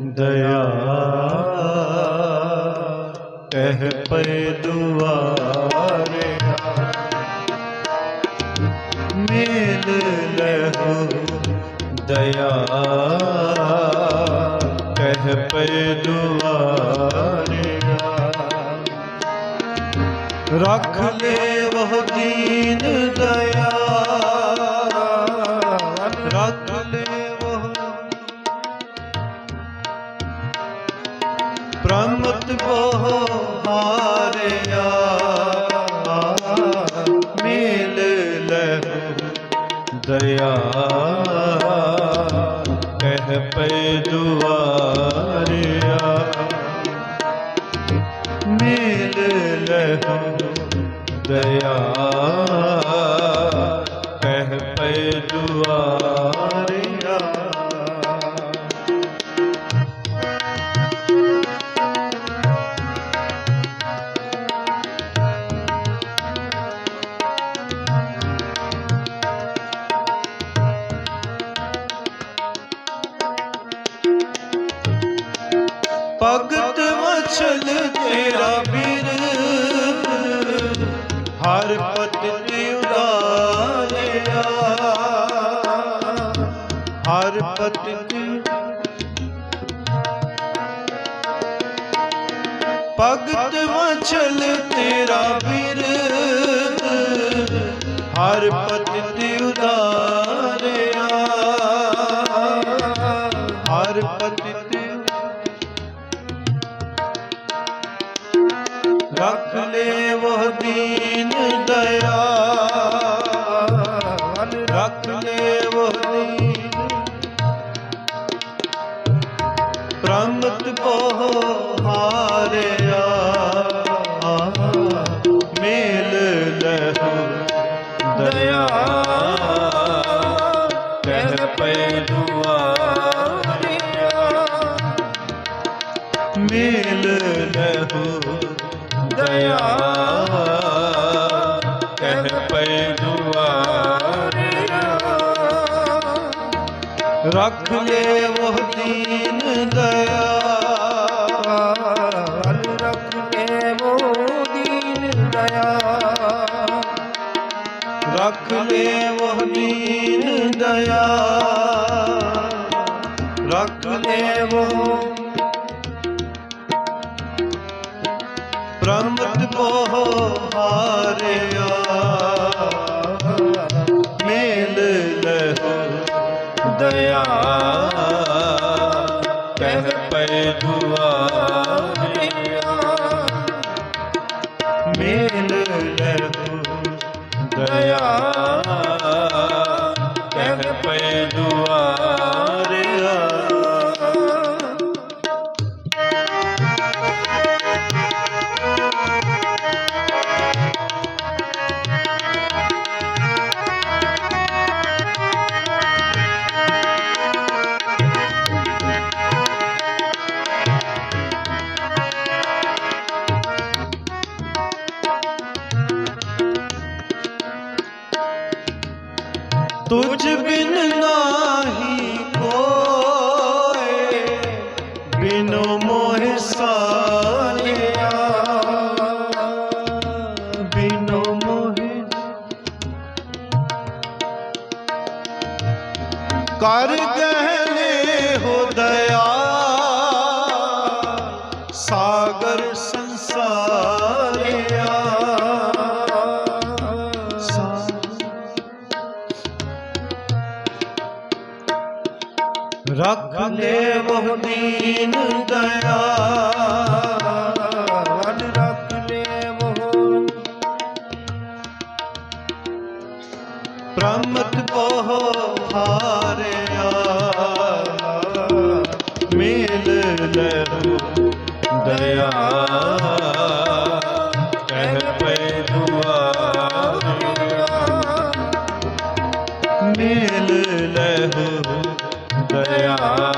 ਦਇਆ ਕਹਿ ਪੈ ਦੁਆਰਿਆ ਮੇਲ ਲਹੋ ਦਇਆ ਕਹਿ ਪੈ ਦੁਆਰਿਆ ਰੱਖ ਲੈ ਵਹ ਦੀਨ ਦਇਆ ਰੱਖ ਦਇਆ ਕਹਿ ਪੈ ਦੁਆਰਿਆ। ਮੇਲ ਲਹੋ ਦਇਆ ਕਹਿ ਪੈ ਦੁਆਰਿਆ। ਭਗਤ ਵਛਲ ਤੇਰਾ ਵੀਰ। ਹਰ ਪਤ ਉਦਾਰਿਆ ਹਰ ਪਤ ਭਗਤ ਵਛਲ ਤੇਰਾ ਵੀਰ। ਹਰ ਪਤ ਉਦਾਰਿਆ ਹਰ ਪਤ ਦਇਆ ਕਹਿ ਪੈ ਦੁਆਰਿਆ ਮੇਲ ਲਹੋ ਦਇਆ ਕਹਿ ਪੈ ਦੁਆਰਿਆ ਰੱਖ ਲੈ ਉਹ ਦੀਨ ਰੱਖ ਲੈ ਉਹ ਦੀਨ ਦਇਆ। ਰੱਖ ਲੈ ਪ੍ਰਮਤ ਬੋ ਹਾਰਿਆ। ਮੇਲ ਲਹੋ ਦਇਆ। ਕਹਿ ਪੈ ਦੁਆਰਿਆ ਦਇਆ ਤੁਝ ਬਿਨ ਨਾਹੀ ਕੋਏ ਬਿਨੋ ਮੋਹ ਸਾਰਿਆ ਬਿਨੋ ਮੋਹ ਕਰ ਗਹਿਲੇ ਹੋ ਦਇਆ। ਰੱਖ ਲੈ ਬਹੁ ਦੀਨ ਦਇਆ ਰੱਖ ਲੈ ਪ੍ਰਮਤ ਕੋ ਹਾਰਿਆ। ਮੇਲ ਲਹੋ ਦਇਆ ਕਹਿ ਪੈ ਦੁਆਰਿਆ ਮੇਲ ਦਇਆ